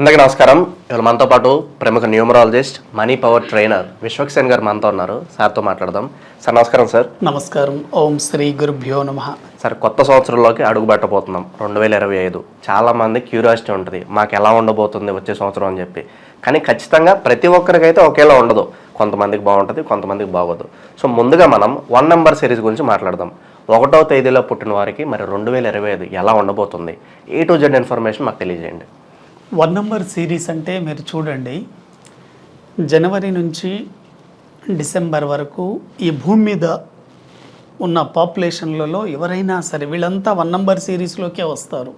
అందరికీ నమస్కారం. ఇవాళ మనతో పాటు ప్రముఖ numerologist money power trainer Vishwaksen garu మనతో ఉన్నారు. సార్తో మాట్లాడదాం. సార్ నమస్కారం సార్. నమస్కారం. ఓం శ్రీ గురుభ్యో నమ. సార్ కొత్త సంవత్సరంలోకి అడుగు పెట్టబోతున్నాం రెండు వేల ఇరవై ఐదు. చాలా మంది క్యూరియాసిటీ ఉంటుంది. మాకు ఎలా ఉండబోతుంది వచ్చే సంవత్సరం అని చెప్పి. కానీ ఖచ్చితంగా ప్రతి ఒక్కరికైతే ఒకేలా ఉండదు. కొంతమందికి బాగుంటుంది కొంతమందికి బాగోదు. సో ముందుగా మనం వన్ నెంబర్ సిరీస్ గురించి మాట్లాడదాం. ఒకటో తేదీలో పుట్టిన వారికి మరి రెండు వేల ఇరవై ఐదు ఎలా ఉండబోతుంది? ఏ టు జెడ్ ఇన్ఫర్మేషన్ మాకు తెలియజేయండి. వన్ నంబర్ సిరీస్ అంటే మీరు చూడండి. జనవరి నుంచి డిసెంబర్ వరకు ఈ భూమి మీద ఉన్న పాపులేషన్లలో ఎవరైనా సరే వీళ్ళంతా వన్ నంబర్ సిరీస్లోకే వస్తారు.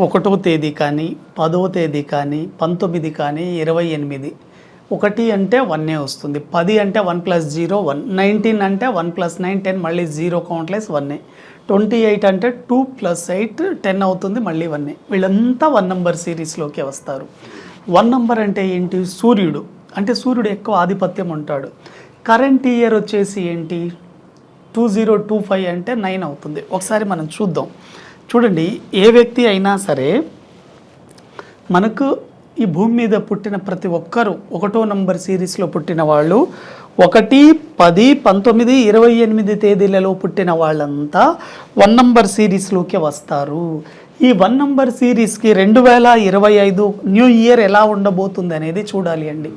ఒకటో తేదీ కానీ పదో తేదీ కానీ పంతొమ్మిది కానీ ఇరవై ఎనిమిది. ఒకటి అంటే వన్నే వస్తుంది. పది అంటే one plus zero one nineteen అంటే వన్ ప్లస్ నైన్ టెన్ మళ్ళీ జీరో కౌంట్లెస్ వన్నే. ట్వంటీ ఎయిట్ అంటే టూ ప్లస్ ఎయిట్ టెన్ అవుతుంది మళ్ళీ ఇవన్నీ వీళ్ళంతా వన్ నంబర్ సిరీస్లోకి వస్తారు. వన్ నంబర్ అంటే ఏంటి? సూర్యుడు. అంటే సూర్యుడు ఎక్కువ ఆధిపత్యం ఉంటాడు. కరెంట్ ఇయర్ వచ్చేసి ఏంటి? టూ జీరో టూ ఫైవ్ అంటే నైన్ అవుతుంది. ఒకసారి మనం చూద్దాం. చూడండి ఏ వ్యక్తి అయినా సరే మనకు ఈ భూమి మీద పుట్టిన ప్రతి ఒక్కరూ ఒకటో నంబర్ సిరీస్లో పుట్టిన వాళ్ళు ఒకటి పది పంతొమ్మిది ఇరవై ఎనిమిది తేదీలలో పుట్టిన వాళ్ళంతా వన్ నంబర్ సిరీస్లోకి వస్తారు. ఈ వన్ నంబర్ సిరీస్కి రెండు వేల ఇరవై ఐదు న్యూ ఇయర్ ఎలా ఉండబోతుంది అనేది చూడాలి అండి.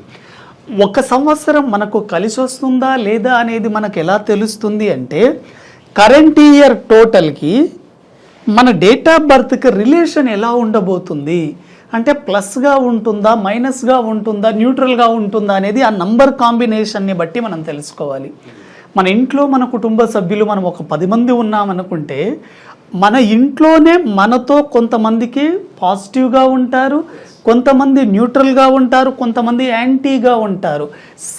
ఒక సంవత్సరం మనకు కలిసి వస్తుందా లేదా అనేది మనకు ఎలా తెలుస్తుంది అంటే కరెంట్ ఇయర్ టోటల్కి మన డేట్ ఆఫ్ బర్త్కి రిలేషన్ ఎలా ఉండబోతుంది? అంటే ప్లస్గా ఉంటుందా మైనస్గా ఉంటుందా న్యూట్రల్గా ఉంటుందా అనేది ఆ నంబర్ కాంబినేషన్ని బట్టి మనం తెలుసుకోవాలి. మన ఇంట్లో మన కుటుంబ సభ్యులు మనం ఒక పది మంది ఉన్నామనుకుంటే మన ఇంట్లోనే మనతో కొంతమందికి పాజిటివ్గా ఉంటారు కొంతమంది న్యూట్రల్గా ఉంటారు కొంతమంది యాంటీగా ఉంటారు.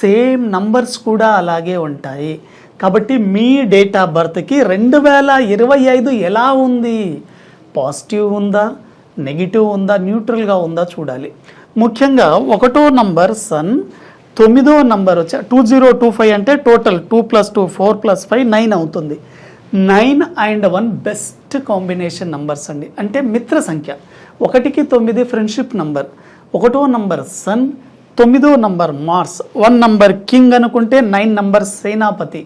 సేమ్ నంబర్స్ కూడా అలాగే ఉంటాయి. కాబట్టి మీ డేట్ ఆఫ్ బర్త్కి రెండు వేల ఇరవై ఐదు ఎలా ఉంది? పాజిటివ్ ఉందా? నెగిటివ్ ఉందా న్యూట్రల్గా ఉందా చూడాలి. ముఖ్యంగా ఒకటో నంబర్ సన్ తొమ్మిదో నంబర్ వచ్చి టూ జీరో టూ ఫైవ్ అంటే total two plus two four plus five nine అవుతుంది. Nine and one best combination numbers అండి. అంటే మిత్ర సంఖ్య. ఒకటికి తొమ్మిది ఫ్రెండ్షిప్ నంబర్. ఒకటో నంబర్ సన్ తొమ్మిదో number mars. One number king అనుకుంటే నైన్ నంబర్ సేనాపతి.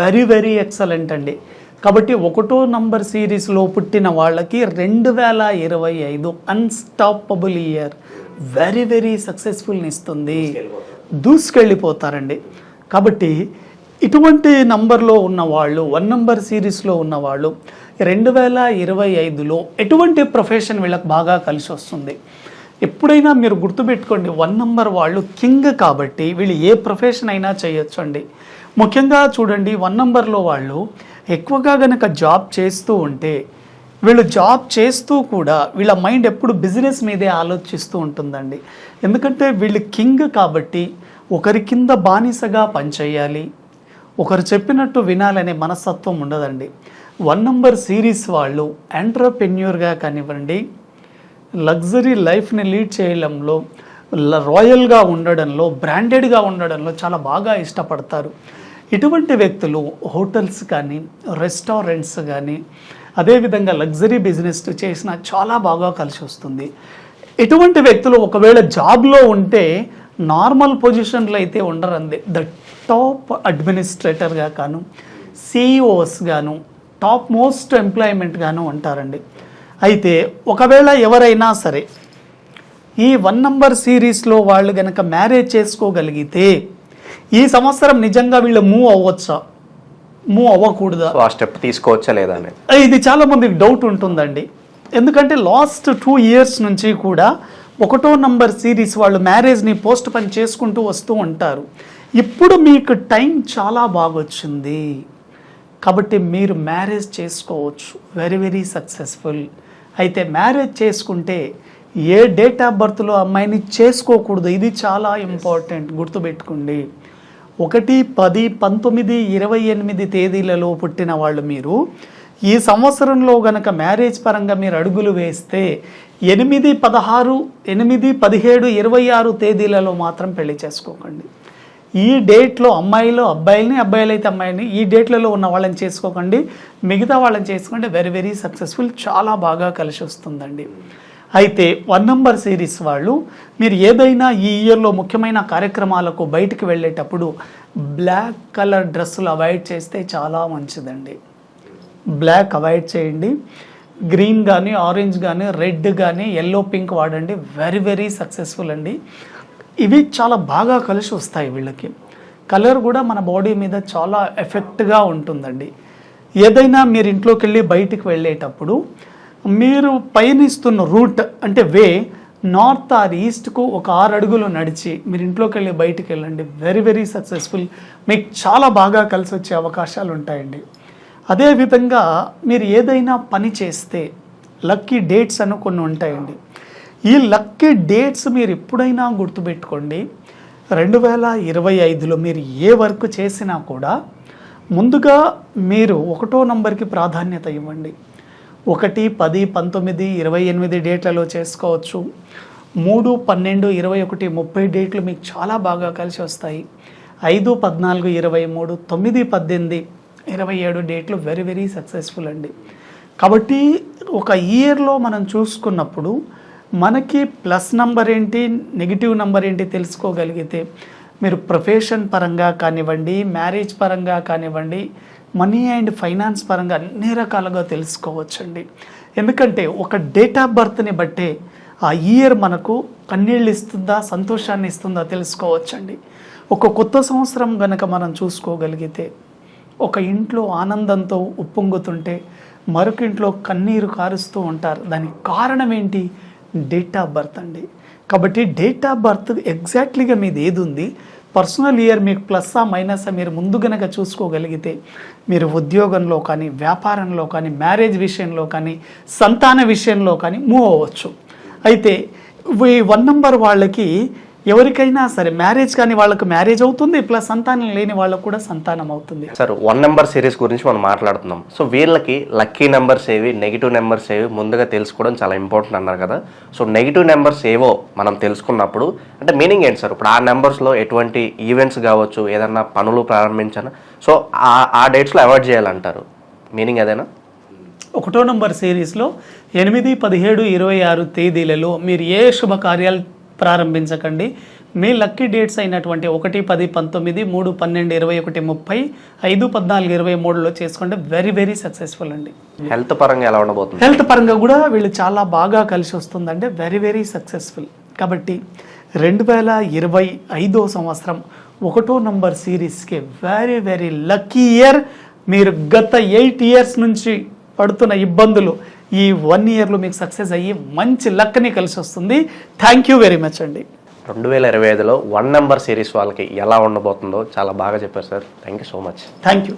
వెరీ వెరీ ఎక్సలెంట్ అండి. కాబట్టి ఒకటో నంబర్ సిరీస్లో పుట్టిన వాళ్ళకి రెండు వేల ఇరవై ఐదు అన్స్టాపబుల్ ఇయర్ వెరీ వెరీ సక్సెస్ఫుల్ని ఇస్తుంది. దూసుకెళ్ళిపోతారండి. కాబట్టి ఇటువంటి నంబర్లో ఉన్న వాళ్ళు వన్ నంబర్ సిరీస్లో ఉన్న వాళ్ళు రెండు వేల ఇరవై ఐదులో ఎటువంటి ప్రొఫెషన్ వీళ్ళకి బాగా కలిసి వస్తుంది? ఎప్పుడైనా మీరు గుర్తుపెట్టుకోండి వన్ నంబర్ వాళ్ళు కింగ్ కాబట్టి వీళ్ళు ఏ ప్రొఫెషన్ అయినా చేయొచ్చు అండి ముఖ్యంగా చూడండి వన్ నంబర్లో వాళ్ళు ఎక్కువగా గనక జాబ్ చేస్తూ ఉంటే వీళ్ళు జాబ్ చేస్తూ కూడా వీళ్ళ మైండ్ ఎప్పుడు బిజినెస్ మీదే ఆలోచిస్తూ ఉంటుందండి. ఎందుకంటే వీళ్ళు కింగ్ కాబట్టి ఒకరి కింద బానిసగా పనిచేయాలి. ఒకరు చెప్పినట్టు వినాలనే మనస్తత్వం ఉండదండి. వన్ నంబర్ సిరీస్ వాళ్ళు ఎంటర్ప్రెన్యూర్గా కానివ్వండి లగ్జరీ లైఫ్ని లీడ్ చేయడంలో రాయల్గా ఉండడంలో బ్రాండెడ్గా ఉండడంలో చాలా బాగా ఇష్టపడతారు. ఇటువంటి వ్యక్తులు హోటల్స్ కానీ రెస్టారెంట్స్ కానీ అదేవిధంగా లగ్జరీ బిజినెస్ చేసిన చాలా బాగా కలిసి వస్తుంది. ఇటువంటి వ్యక్తులు ఒకవేళ జాబ్లో ఉంటే నార్మల్ పొజిషన్లో అయితే ఉండరండి. ద టాప్ అడ్మినిస్ట్రేటర్గా కాను సిఇఓస్ గాను టాప్ మోస్ట్ ఎంప్లాయ్మెంట్ గాను ఉంటారండి. అయితే ఒకవేళ ఎవరైనా సరే ఈ వన్ నంబర్ సిరీస్లో వాళ్ళు కనుక మ్యారేజ్ చేసుకోగలిగితే ఈ సంవత్సరం నిజంగా వీళ్ళు మూవ్ అవ్వచ్చా? మూవ్ అవ్వకూడదా? ఆ స్టెప్ తీసుకోవచ్చా లేదా అనేది. ఇది చాలా మందికి డౌట్ ఉంటుందండి. ఎందుకంటే లాస్ట్ టూ ఇయర్స్ నుంచి కూడా ఒకటో నంబర్ సిరీస్ వాళ్ళు మ్యారేజ్ని పోస్ట్ పని చేసుకుంటూ వస్తూ ఉంటారు. ఇప్పుడు మీకు టైం చాలా బాగొచ్చింది కాబట్టి మీరు మ్యారేజ్ చేసుకోవచ్చు. వెరీ వెరీ సక్సెస్ఫుల్ అయితే మ్యారేజ్ చేసుకుంటే ఏ డేట్ ఆఫ్ బర్త్లో అమ్మాయిని చేసుకోకూడదు? ఇది చాలా ఇంపార్టెంట్ గుర్తుపెట్టుకోండి. ఒకటి పది పంతొమ్మిది ఇరవై ఎనిమిది తేదీలలో పుట్టిన వాళ్ళు మీరు. ఈ సంవత్సరంలో గనక మ్యారేజ్ పరంగా మీరు అడుగులు వేస్తే ఎనిమిది పదహారు ఎనిమిది పదిహేడు ఇరవై ఆరు తేదీలలో మాత్రం పెళ్ళి చేసుకోకండి. ఈ డేట్లో అమ్మాయిలు అబ్బాయిల్ని అబ్బాయిలు అయితే అమ్మాయిని ఈ డేట్లలో ఉన్న వాళ్ళని చేసుకోకండి. మిగతా వాళ్ళని చేసుకుంటే వెరీ వెరీ సక్సెస్ఫుల్. చాలా బాగా కలిసి వస్తుందండి. అయితే వన్ నంబర్ సిరీస్ వాళ్ళు మీరు ఏదైనా ఈ ఇయర్లో ముఖ్యమైన కార్యక్రమాలకు బయటికి వెళ్ళేటప్పుడు బ్లాక్ కలర్ డ్రెస్సులు అవాయిడ్ చేస్తే చాలా మంచిదండి. బ్లాక్ అవాయిడ్ చేయండి. గ్రీన్ కానీ ఆరెంజ్ కానీ రెడ్ కానీ ఎల్లో పింక్ వాడండి. వెరీ వెరీ సక్సెస్ఫుల్ అండి. ఇవి చాలా బాగా కలిసి వస్తాయి వీళ్ళకి. కలర్ కూడా మన బాడీ మీద చాలా ఎఫెక్ట్గా ఉంటుందండి. ఏదైనా మీరు ఇంట్లోకి వెళ్ళి బయటికి వెళ్ళేటప్పుడు మీరు పయనిస్తున్న రూట్ అంటే వే నార్త్ ఆర్ ఈస్ట్కు ఒక ఆరు అడుగులు నడిచి మీరు ఇంట్లోకి వెళ్ళి బయటికి వెళ్ళండి వెరీ వెరీ సక్సెస్ఫుల్ మీకు చాలా బాగా కలిసి వచ్చే అవకాశాలు ఉంటాయండి. అదేవిధంగా మీరు ఏదైనా పని చేస్తే లక్కీ డేట్స్ అని కొన్ని ఉంటాయండి. ఈ లక్కీ డేట్స్ మీరు ఎప్పుడైనా గుర్తుపెట్టుకోండి. రెండు వేల ఇరవై ఐదులో మీరు ఏ వర్క్ చేసినా కూడా ముందుగా మీరు ఒకటో నంబర్కి ప్రాధాన్యత ఇవ్వండి. ఒకటి పది పంతొమ్మిది ఇరవై ఎనిమిది డేట్లలో చేసుకోవచ్చు. మూడు పన్నెండు ఇరవై ఒకటి ముప్పై డేట్లు మీకు చాలా బాగా కలిసి వస్తాయి. ఐదు పద్నాలుగు ఇరవై మూడు తొమ్మిది పద్దెనిమిది ఇరవై ఏడు డేట్లు వెరీ వెరీ సక్సెస్ఫుల్ అండి. కాబట్టి ఒక ఇయర్లో మనం చూసుకున్నప్పుడు మనకి ప్లస్ నంబర్ ఏంటి నెగిటివ్ నంబర్ ఏంటి తెలుసుకోగలిగితే మీరు ప్రొఫెషన్ పరంగా కానివ్వండి మ్యారేజ్ పరంగా కానివ్వండి మనీ అండ్ ఫైనాన్స్ పరంగా అన్ని రకాలుగా తెలుసుకోవచ్చండి. ఎందుకంటే ఒక డేట్ ఆఫ్ బర్త్ని బట్టే ఆ ఇయర్ మనకు కన్నీళ్ళు ఇస్తుందా సంతోషాన్ని ఇస్తుందా తెలుసుకోవచ్చండి. ఒక కొత్త సంవత్సరం గనక మనం చూసుకోగలిగితే ఒక ఇంట్లో ఆనందంతో ఉప్పొంగుతుంటే మరొక ఇంట్లో కన్నీరు కారుస్తూ ఉంటారు. దానికి కారణం ఏంటి? డేట్ ఆఫ్ బర్త్ అండి. కాబట్టి డేట్ ఆఫ్ బర్త్ ఎగ్జాక్ట్లీగా మీది ఏది ఉంది పర్సనల్ ఇయర్ మీకు ప్లస్సా మైనసా మీరు ముందు గనక చూసుకోగలిగితే మీరు ఉద్యోగంలో కానీ వ్యాపారంలో కానీ మ్యారేజ్ విషయంలో కానీ సంతాన విషయంలో కానీ మూవ్ అవ్వచ్చు. అయితే ఈ వన్ నంబర్ వాళ్ళకి ఎవరికైనా సరే మ్యారేజ్ కానీ వాళ్ళకు మ్యారేజ్ అవుతుంది ప్లస్ సంతానం లేని వాళ్ళకు కూడా సంతానం అవుతుంది. సార్ వన్ నెంబర్ సిరీస్ గురించి మనం మాట్లాడుతున్నాం. సో వీళ్ళకి లక్కీ నెంబర్స్ ఏవి నెగిటివ్ నెంబర్స్ ఏవి ముందుగా తెలుసుకోవడం చాలా ఇంపార్టెంట్ అన్నారు కదా. సో నెగిటివ్ నెంబర్స్ ఏవో మనం తెలుసుకున్నప్పుడు అంటే మీనింగ్ ఏంటి సార్? ఇప్పుడు ఆ నెంబర్స్లో ఎటువంటి ఈవెంట్స్ కావచ్చు ఏదన్నా పనులు ప్రారంభించానా? సో ఆ ఆ డేట్స్లో అవాయిడ్ చేయాలంటారు. మీనింగ్ అదేనా? ఒకటో నంబర్ సిరీస్లో ఎనిమిది పదిహేడు ఇరవై ఆరు తేదీలలో మీరు ఏ శుభకార్యాలు ప్రారంభించకండి. మీ లక్కీ డేట్స్ అయినటువంటి ఒకటి పది పంతొమ్మిది మూడు పన్నెండు ఇరవై ఒకటి ముప్పై ఐదు పద్నాలుగు ఇరవై మూడులో చేసుకుంటే వెరీ వెరీ సక్సెస్ఫుల్ అండి. హెల్త్ పరంగా ఎలా ఉండబోతుంది? హెల్త్ పరంగా కూడా వీళ్ళు చాలా బాగా కలిసి వస్తుందంటే వెరీ వెరీ సక్సెస్ఫుల్ కాబట్టి రెండు వేల ఇరవై ఐదో సంవత్సరం ఒకటో నంబర్ సిరీస్కి వెరీ వెరీ లక్కీ ఇయర్ మీరు గత ఎయిట్ ఇయర్స్ నుంచి పడుతున్న ఇబ్బందులు ఈ వన్ ఇయర్లో మీకు సక్సెస్ అయ్యి మంచి లక్ని కలిసి వస్తుంది. థ్యాంక్ యూ వెరీ మచ్ అండి. రెండు వేల ఇరవై ఐదులో వన్ నెంబర్ సిరీస్ వాళ్ళకి ఎలా ఉండబోతుందో చాలా బాగా చెప్పారు sir. Thank you so much thank you